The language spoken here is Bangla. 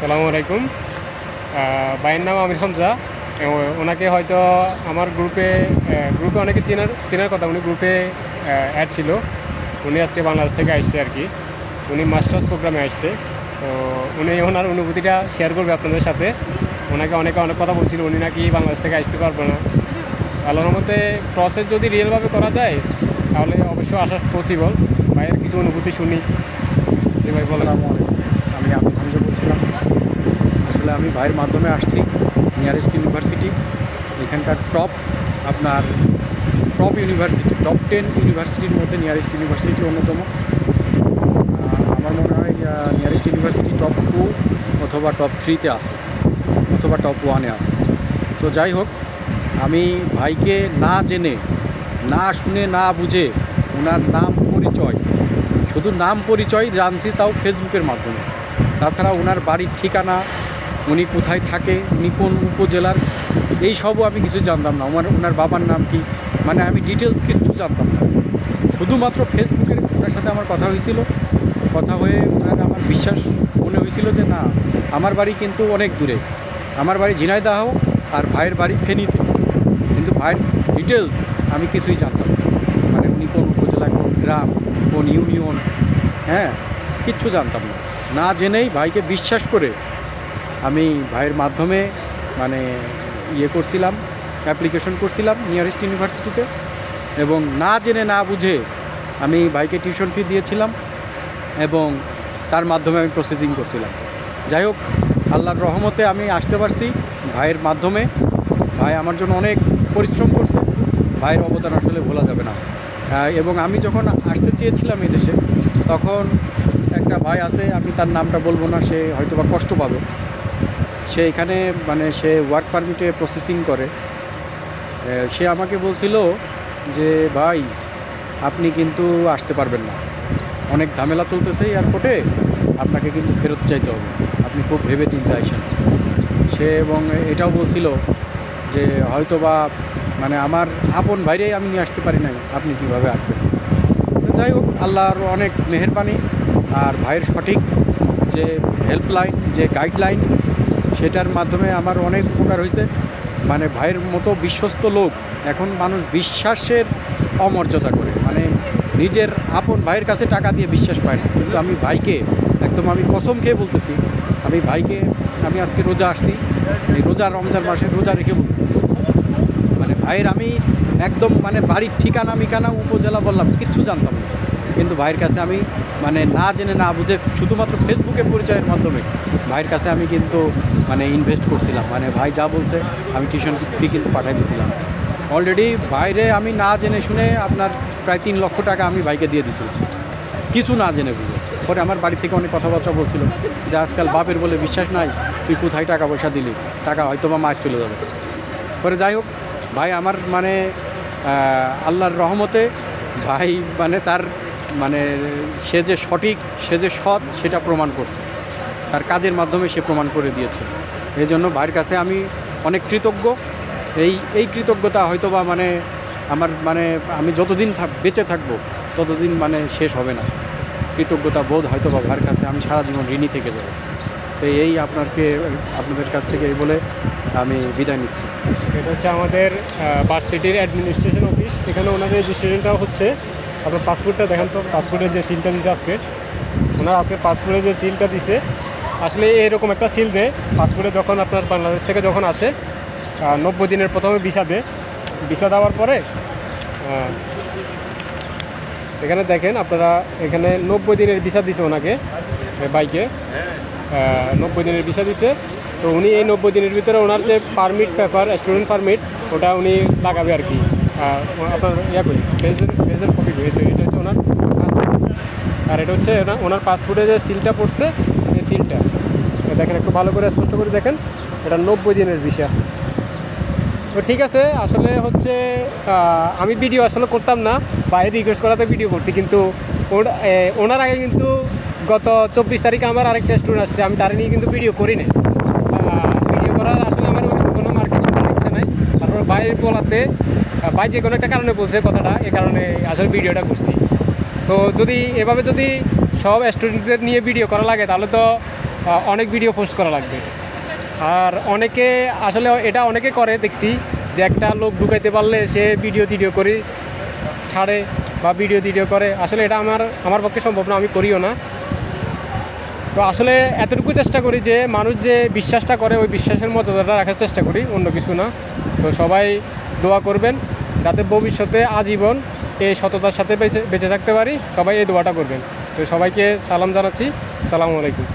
সালামু আলাইকুম। ভাইয়ের নাম আমির হামজা। ওনাকে হয়তো আমার গ্রুপে গ্রুপে অনেকে চেনার চেনার কথা, উনি গ্রুপে অ্যাড ছিল। উনি আজকে বাংলাদেশ থেকে আসছে আর কি। উনি মাস্টার্স প্রোগ্রামে আসছে। তো উনি ওনার অনুভূতিটা শেয়ার করবে আপনাদের সাথে। ওনাকে অনেকে অনেক কথা বলছিল, উনি নাকি বাংলাদেশ থেকে আসতে পারবে না। আল্লাহর মতে প্রসেস যদি রিয়েলভাবে করা যায়, তাহলে অবশ্যই আসা পসিবল ভাইয়ের কিছু অনুভূতি শুনি। ভাই, বলেন। আসসালামু আমি আমির হামজা বলছিলাম আসলে আমি ভাইয়ের মাধ্যমে আসছি নিয়ারেস্ট ইউনিভার্সিটি এখানকার টপ আপনার টপ ইউনিভার্সিটি টপ টেন ইউনিভার্সিটির মধ্যে নিয়ারেস্ট ইউনিভার্সিটি অন্যতম। আমার মনে হয় নিয়ারেস্ট ইউনিভার্সিটি টপ টু অথবা টপ থ্রিতে আছে, অথবা টপ ওয়ানে আছে। তো যাই হোক, আমি ভাইকে না জেনে, না শুনে, না বুঝে ওনার নাম পরিচয়, শুধু নাম পরিচয় জানছি তাও ফেসবুকের মাধ্যমে। তাছাড়া ওনার বাড়ির ঠিকানা, উনি কোথায় থাকে, উনি কোন উপজেলার, এই সবও আমি কিছু জানতাম না। আমার, ওনার বাবার নাম কি? মানে আমি ডিটেলস কিছু জানতাম না। শুধুমাত্র ফেসবুকের ওনার সাথে আমার কথা হয়েছিল। কথা হয়ে ওনার আমার বিশ্বাস মনে হয়েছিল যে না, আমার বাড়ি কিন্তু অনেক দূরে। আমার বাড়ি ঝিনাইদাহ আর ভাইয়ের বাড়ি ফেনীতে। কিন্তু ভাইয়ের ডিটেলস আমি কিছুই জানতাম মানে উনি কোন উপজেলা, কোন গ্রাম, কোন ইউনিয়ন হ্যাঁ কিচ্ছু জানতাম না। না জেনেই ভাইকে বিশ্বাস করে আমি ভাইয়ের মাধ্যমে মানে ইয়ে করছিলাম অ্যাপ্লিকেশন করছিলাম নিয়ারেস্ট ইউনিভার্সিটিতে এবং না জেনে না বুঝে আমি ভাইকে টিউশন ফি দিয়েছিলাম এবং তার মাধ্যমে আমি প্রসেসিং করছিলাম। যাই হোক, আল্লাহর রহমতে আমি আসতে পারছি ভাইয়ের মাধ্যমে। ভাই আমার জন্য অনেক পরিশ্রম করছে, ভাইয়ের অবদান আসলে ভোলা যাবে না। এবং আমি যখন আসতে চেয়েছিলাম এদেশে, তখন একটা ভাই আছে, আমি তার নামটা বলব না, সে হয়তো বা কষ্ট পাবে। সে এখানে মানে সে ওয়ার্ক পারমিটে প্রসেসিং করে। সে আমাকে বলছিল যে, ভাই, আপনি কিন্তু আসতে পারবেন না। অনেক ঝামেলা চলতেছে এয়ারপোর্টে আপনাকে কিন্তু ফেরত চাইতে হবে। আপনি খুব ভেবে চিন্তে আসেন সে এবং এটাও বলছিল যে হয়তো বা মানে আমার আপন ভাইরেই আমি নিয়ে আসতে পারি নাই, আপনি কীভাবে আসবেন? যাই হোক, আল্লাহর অনেক মেহরবানি। আর ভাইয়ের সঠিক যে হেল্পলাইন যে গাইডলাইন সেটার মাধ্যমে আমার অনেক উপকার হয়েছে। মানে ভাইয়ের মতো বিশ্বস্ত লোক এখন মানুষ বিশ্বাসের অমর্যাদা করে। মানে নিজের আপন ভাইয়ের কাছে টাকা দিয়ে বিশ্বাস পায় না। কিন্তু আমি ভাইকে একদম আমি কসম খেয়ে বলতেছি, আমি ভাইকে, আমি আজকে রোজা আসছি, এই রোজা রমজান মাসে রোজা রেখে বলতেছি। মানে ভাইয়ের আমি একদম মানে বাড়ির ঠিকানা মিকানা উপজেলা বললাম, কিচ্ছু জানতাম না। কিন্তু ভাইয়ের কাছে আমি মানে না জেনে না বুঝে শুধুমাত্র ফেসবুকে পরিচয়ের মাধ্যমে ভাইয়ের কাছে আমি কিন্তু মানে ইনভেস্ট করছিলাম। মানে ভাই যা বলছে, আমি টিউশন ফি কিন্তু পাঠিয়ে দিয়েছিলাম অলরেডি বাইরে আমি না জেনে শুনে আপনার প্রায় তিন লক্ষ টাকা আমি ভাইকে দিয়ে দিয়েছিলাম কিছু না জেনে বুঝে। পরে আমার বাড়ি থেকে অনেক কথাবার্তা বলছিল যে, আজকাল বাপের বলে বিশ্বাস নাই, তুই কোথায় টাকা পয়সা দিলি? টাকা হয়তো বা মাছ চলে যাবে। পরে যাই হোক, ভাই আমার মানে আল্লাহর রহমতে ভাই মানে তার মানে সে যে সঠিক, সে যে সৎ, সেটা প্রমাণ করছে। তার কাজের মাধ্যমে সে প্রমাণ করে দিয়েছে। এই জন্য ভাইয়ের কাছে আমি অনেক কৃতজ্ঞ। এই এই কৃতজ্ঞতা হয়তো বা মানে আমার মানে আমি যতদিন থাক, বেঁচে থাকব, ততদিন মানে শেষ হবে না। কৃতজ্ঞতা বোধ হয়তো বা ভাইয়ের কাছে আমি সারা জীবন ঋণী থেকে যাব। তো এই আপনাকে আপনাদের কাছ থেকে এই বলে আমি বিদায় নিচ্ছি। এটা হচ্ছে আমাদের ভার্সিটির অ্যাডমিনিস্ট্রেশন অফিস এখানে ওনাদের রেজিস্ট্রেশনটা হচ্ছে আপনার পাসপোর্টটা দেখেন তো, পাসপোর্টের যে সিলটা দিছে আজকে। ওনার আজকে পাসপোর্টের যে সিলটা দিছে, আসলে এরকম একটা সিল দেয়, পাসপোর্টে যখন আপনার বাংলাদেশ থেকে যখন আসে নব্বই দিনের প্রথমে ভিসা দেয়। ভিসা দেওয়ার পরে এখানে দেখেন আপনারা, এখানে নব্বই দিনের ভিসা দিছে ওনাকে বাইকে। নব্বই দিনের ভিসা দিছে। তো উনি এই নব্বই দিনের ভিতরে ওনার যে পারমিট পেপার, স্টুডেন্ট পারমিট, ওটা উনি লাগাবে আর কি। আপনার ইয়া করি তো, এটা হচ্ছে ওনার। আর এটা হচ্ছে ওনা- ওনার পাসপোর্টে যে সিলটা পড়ছে, এই সিলটা দেখেন, একটু ভালো করে স্পষ্ট করে দেখেন। এটা নব্বই দিনের ভিসা। তো ঠিক আছে, আসলে হচ্ছে আমি ভিডিও আসলে করতাম না, বাইরে রিকোয়েস্ট করাতে ভিডিও করছি, কিন্তু ওনার আগে কিন্তু গত চব্বিশ তারিখে আমার আরেকটা স্টুডেন্ট আসছে, আমি তার নিয়ে কিন্তু ভিডিও করি না ভিডিও করার আসলে আমার কোনো মার্কেটিং ইচ্ছা নাই। তারপর বাইরে বলাতে ভাই যে কোনো একটা কারণে বলছে কথাটা, এ কারণে আসলে ভিডিওটা করছি। তো যদি এভাবে যদি সব স্টুডেন্টদের নিয়ে ভিডিও করা লাগে, তাহলে তো অনেক ভিডিও পোস্ট করা লাগবে। আর অনেকে আসলে এটা অনেকে করে, দেখছি যে একটা লোক ঢুকাইতে পারলে সে ভিডিও টিডিও করে, ছাড়ে বা ভিডিও টিডিও করে। আসলে এটা আমার আমার পক্ষে সম্ভব না, আমি করিও না। তো আসলে এতটুকু চেষ্টা করি যে, মানুষ যে বিশ্বাসটা করে, ওই বিশ্বাসের মর্যাদাটা রাখার চেষ্টা করি, অন্য কিছু না। তো সবাই দোয়া করবেন। যাতে ভবিষ্যতে আজীবন এই সততার সাথে বেঁচে বেঁচে থাকতে পারি। সবাই এই দোয়াটা করবেন। তো সবাইকে সালাম জানাচ্ছি। সালামু আলাইকুম।